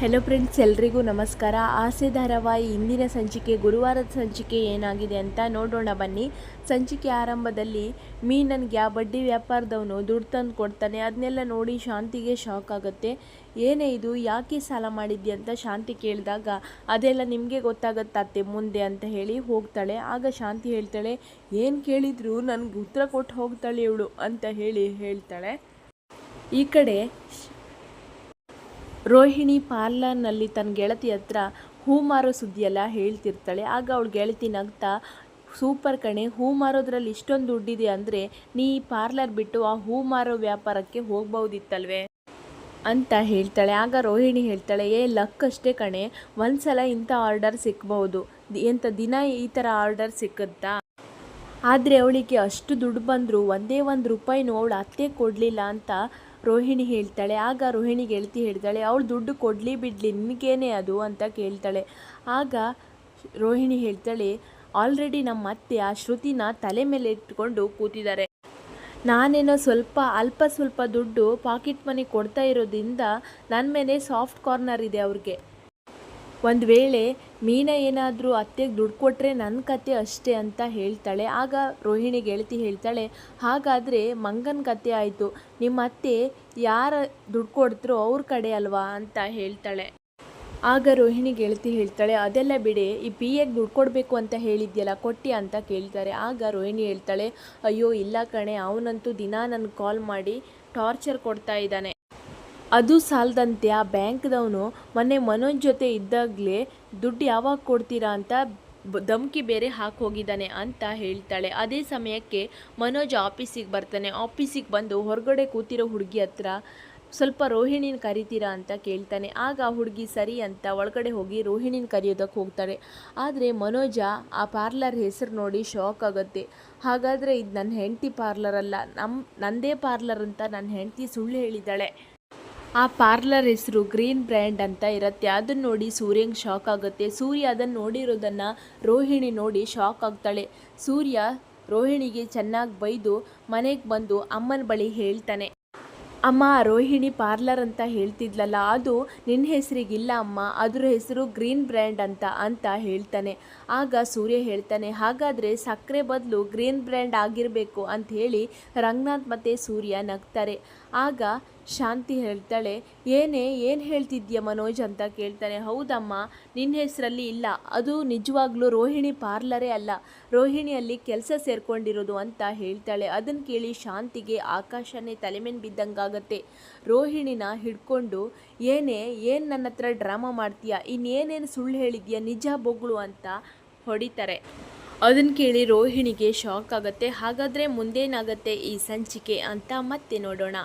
Hello friends ಎಲ್ರಿಗೂ ನಮಸ್ಕಾರ. ಆಸೆ ಧಾರಾವಾಹಿ ಇಂದಿನ ಸಂಚಿಕೆ, ಗುರುವಾರದ ಸಂಚಿಕೆ ಏನಾಗಿದೆ ಅಂತ ನೋಡೋಣ ಬನ್ನಿ. ಸಂಚಿಕೆ ಆರಂಭದಲ್ಲಿ ಮೀ ನನಗೆ ಆ ಬಡ್ಡಿ ವ್ಯಾಪಾರದವನು ದುಡ್ಡು ತಂದು ಕೊಡ್ತಾನೆ. ಅದನ್ನೆಲ್ಲ ನೋಡಿ ಶಾಂತಿಗೆ ಶಾಕ್ ಆಗುತ್ತೆ. ಏನೇ ಇದು, ಯಾಕೆ ಸಾಲ ಮಾಡಿದ್ಯ ಅಂತ ಶಾಂತಿ ಕೇಳಿದಾಗ, ಅದೆಲ್ಲ ನಿಮಗೆ ಗೊತ್ತಾಗತ್ತೆ ಮುಂದೆ ಅಂತ ಹೇಳಿ ಹೋಗ್ತಾಳೆ. ಆಗ ಶಾಂತಿ ಹೇಳ್ತಾಳೆ, ಏನು ಕೇಳಿದ್ರು ನನಗೆ ಉತ್ತರ ಕೊಟ್ಟು ಹೋಗ್ತಾಳೆ ಇವಳು ಅಂತ ಹೇಳಿ ಹೇಳ್ತಾಳೆ. ಈ ಕಡೆ ರೋಹಿಣಿ ಪಾರ್ಲರ್ನಲ್ಲಿ ತನ್ನ ಗೆಳತಿ ಹತ್ರ ಹೂ ಮಾರೋ ಸುದ್ದಿಯೆಲ್ಲ ಹೇಳ್ತಿರ್ತಾಳೆ. ಆಗ ಅವಳು ಗೆಳತಿ ನಗ್ತಾ, ಸೂಪರ್ ಕಣೆ, ಹೂ ಮಾರೋದ್ರಲ್ಲಿ ಇಷ್ಟೊಂದು ದುಡ್ಡಿದೆ ಅಂದರೆ ನೀ ಪಾರ್ಲರ್ ಬಿಟ್ಟು ಆ ಹೂ ಮಾರೋ ವ್ಯಾಪಾರಕ್ಕೆ ಹೋಗ್ಬೋದಿತ್ತಲ್ವೇ ಅಂತ ಹೇಳ್ತಾಳೆ. ಆಗ ರೋಹಿಣಿ ಹೇಳ್ತಾಳೆ, ಏ, ಲಕ್ ಅಷ್ಟೇ ಕಣೆ, ಒಂದ್ಸಲ ಇಂಥ ಆರ್ಡರ್ ಸಿಕ್ಬಹುದು. ಎಂಥ ದಿನ ಈ ಥರ ಆರ್ಡರ್ ಸಿಕ್ಕುತ್ತಾ? ಆದರೆ ಅವಳಿಗೆ ಅಷ್ಟು ದುಡ್ಡು ಬಂದರೂ, ಒಂದೇ ಒಂದು ರೂಪಾಯಿನೂ ಅವಳು ಅತ್ತೆ ಕೊಡಲಿಲ್ಲ ಅಂತ ರೋಹಿಣಿ ಹೇಳ್ತಾಳೆ, ಆಗ ರೋಹಿಣಿ ಗೆಳತಿ ಹೇಳ್ತಾಳೆ, ಅವಳು ದುಡ್ಡು ಕೊಡಲಿ ಬಿಡಲಿ, ನಿನಗೇನೆ ಅದು ಅಂತ ಕೇಳ್ತಾಳೆ. ಆಗ ರೋಹಿಣಿ ಹೇಳ್ತಾಳೆ, ಆಲ್ರೆಡಿ ನಮ್ಮ ಅತ್ತೆ ಆ ಶ್ರುತಿನ ತಲೆ ಮೇಲೆ ಇಟ್ಕೊಂಡು ಕೂತಿದ್ದಾರೆ. ನಾನೇನೋ ಸ್ವಲ್ಪ, ಅಲ್ಪ ಸ್ವಲ್ಪ ದುಡ್ಡು ಪಾಕೆಟ್ ಮನಿ ಕೊಡ್ತಾ ಇರೋದ್ರಿಂದ ನನ್ನ ಮೇಲೆ ಸಾಫ್ಟ್ ಕಾರ್ನರ್ ಇದೆ ಅವ್ರಿಗೆ. ಒಂದು ವೇಳೆ ಮೀನ ಏನಾದರೂ ಅತ್ತೆಗೆ ದುಡ್ಡು ಕೊಟ್ಟರೆ ನನ್ನ ಕತೆ ಅಷ್ಟೇ ಅಂತ ಹೇಳ್ತಾಳೆ. ಆಗ ರೋಹಿಣಿ ಗೆಳತಿ ಹೇಳ್ತಾಳೆ, ಹಾಗಾದರೆ ಮಂಗನ ಕತೆ ಆಯಿತು. ನಿಮ್ಮ ಅತ್ತೆ ಯಾರ ದುಡ್ಡು ಕೊಡ್ತಾರೋ ಅವ್ರ ಕಡೆ ಅಲ್ವಾ? ಅಂತ ಹೇಳ್ತಾಳೆ. ಆಗ ರೋಹಿಣಿ ಗೆಳತಿ ಹೇಳ್ತಾಳೆ, ಅದೆಲ್ಲ ಬಿಡಿ, ಈ ಪಿ ಎಗೆ ದುಡ್ಡು ಕೊಡಬೇಕು ಅಂತ ಹೇಳಿದ್ಯಲ್ಲ ಕೊಟ್ಟಿ ಅಂತ ಕೇಳ್ತಾರೆ. ಆಗ ರೋಹಿಣಿ ಹೇಳ್ತಾಳೆ, ಅಯ್ಯೋ, ಇಲ್ಲ ಕಣೆ, ಅವನಂತೂ ದಿನ ನನಗೆ ಕಾಲ್ ಮಾಡಿ ಟಾರ್ಚರ್ ಕೊಡ್ತಾ ಇದ್ದಾನೆ. ಅದು ಸಾಲದಂತೆ ಆ ಬ್ಯಾಂಕ್ದವನು ಮೊನ್ನೆ ಮನೋಜ್ ಜೊತೆ ಇದ್ದಾಗಲೇ ದುಡ್ಡು ಯಾವಾಗ ಕೊಡ್ತೀರಾ ಅಂತ ಧಮಕಿ ಬೇರೆ ಹಾಕಿ ಹೋಗಿದ್ದಾನೆ ಅಂತ ಹೇಳ್ತಾಳೆ. ಅದೇ ಸಮಯಕ್ಕೆ ಮನೋಜ್ ಆಫೀಸಿಗೆ ಬರ್ತಾನೆ. ಆಫೀಸಿಗೆ ಬಂದು ಹೊರಗಡೆ ಕೂತಿರೋ ಹುಡುಗಿ ಹತ್ರ ಸ್ವಲ್ಪ ರೋಹಿಣಿನ ಕರಿತೀರಾ ಅಂತ ಕೇಳ್ತಾನೆ. ಆಗ ಹುಡುಗಿ ಸರಿ ಅಂತ ಒಳಗಡೆ ಹೋಗಿ ರೋಹಿಣಿನ ಕರೆಯೋದಕ್ಕೆ ಹೋಗ್ತಾಳೆ. ಆದರೆ ಮನೋಜ ಆ ಪಾರ್ಲರ್ ಹೆಸರು ನೋಡಿ ಶಾಕ್ ಆಗುತ್ತೆ. ಹಾಗಾದರೆ ಇದು ನನ್ನ ಹೆಂಡತಿ ಪಾರ್ಲರ್ ಅಲ್ಲ. ನಮ್ಮ ನಂದೇ ಪಾರ್ಲರ್ ಅಂತ ನನ್ನ ಹೆಂಡತಿ ಸುಳ್ಳು ಹೇಳಿದ್ದಾಳೆ. ಆ ಪಾರ್ಲರ್ ಹೆಸರು ಗ್ರೀನ್ ಬ್ರ್ಯಾಂಡ್ ಅಂತ ಇರುತ್ತೆ. ಅದನ್ನು ನೋಡಿ ಸೂರ್ಯಂಗೆ ಶಾಕ್ ಆಗುತ್ತೆ. ಸೂರ್ಯ ಅದನ್ನು ನೋಡಿರೋದನ್ನು ರೋಹಿಣಿ ನೋಡಿ ಶಾಕ್ ಆಗ್ತಾಳೆ. ಸೂರ್ಯ ರೋಹಿಣಿಗೆ ಚೆನ್ನಾಗಿ ಬೈದು ಮನೆಗೆ ಬಂದು ಅಮ್ಮನ ಬಳಿ ಹೇಳ್ತಾನೆ. ಅಮ್ಮ, ರೋಹಿಣಿ ಪಾರ್ಲರ್ ಅಂತ ಹೇಳ್ತಿದ್ಲಲ್ಲ, ಅದು ನಿನ್ನ ಹೆಸರಿಗಿಲ್ಲ ಅಮ್ಮ, ಅದ್ರ ಹೆಸರು ಗ್ರೀನ್ ಬ್ರ್ಯಾಂಡ್ ಅಂತ ಅಂತ ಹೇಳ್ತಾನೆ. ಆಗ ಸೂರ್ಯ ಹೇಳ್ತಾನೆ, ಹಾಗಾದರೆ ಸಕ್ಕರೆ ಬದಲು ಗ್ರೀನ್ ಬ್ರ್ಯಾಂಡ್ ಆಗಿರಬೇಕು ಅಂತ ಹೇಳಿ ರಂಗನಾಥ್ ಮತ್ತು ಸೂರ್ಯ ನಗ್ತಾರೆ. ಆಗ ಶಾಂತಿ ಹೇಳ್ತಾಳೆ, ಏನೇ, ಏನು ಹೇಳ್ತಿದ್ಯಾ ಮನೋಜ್ ಅಂತ ಕೇಳ್ತಾನೆ. ಹೌದಮ್ಮ ನಿನ್ನ ಹೆಸರಲ್ಲಿ ಇಲ್ಲ. ಅದು ನಿಜವಾಗ್ಲೂ ರೋಹಿಣಿ ಪಾರ್ಲರೇ ಅಲ್ಲ. ರೋಹಿಣಿಯಲ್ಲಿ ಕೆಲಸ ಸೇರ್ಕೊಂಡಿರೋದು ಅಂತ ಹೇಳ್ತಾಳೆ. ಅದನ್ನು ಕೇಳಿ ಶಾಂತಿಗೆ ಆಕಾಶನೇ ತಲೆಮೇನು ಬಿದ್ದಂಗಾಗತ್ತೆ. ರೋಹಿಣಿನ ಹಿಡ್ಕೊಂಡು, ಏನೇ, ಏನು ನನ್ನ ಹತ್ರ ಡ್ರಾಮಾ ಮಾಡ್ತೀಯಾ? ಇನ್ನೇನೇನು ಸುಳ್ಳು ಹೇಳಿದ್ಯಾ? ನಿಜ ಬೊಗಳು ಅಂತ ಹೊಡಿತಾರೆ. ಅದನ್ನು ಕೇಳಿ ರೋಹಿಣಿಗೆ ಶಾಕ್ ಆಗುತ್ತೆ. ಹಾಗಾದರೆ ಮುಂದೇನಾಗತ್ತೆ ಈ ಸಂಚಿಕೆ ಅಂತ ಮತ್ತೆ ನೋಡೋಣ.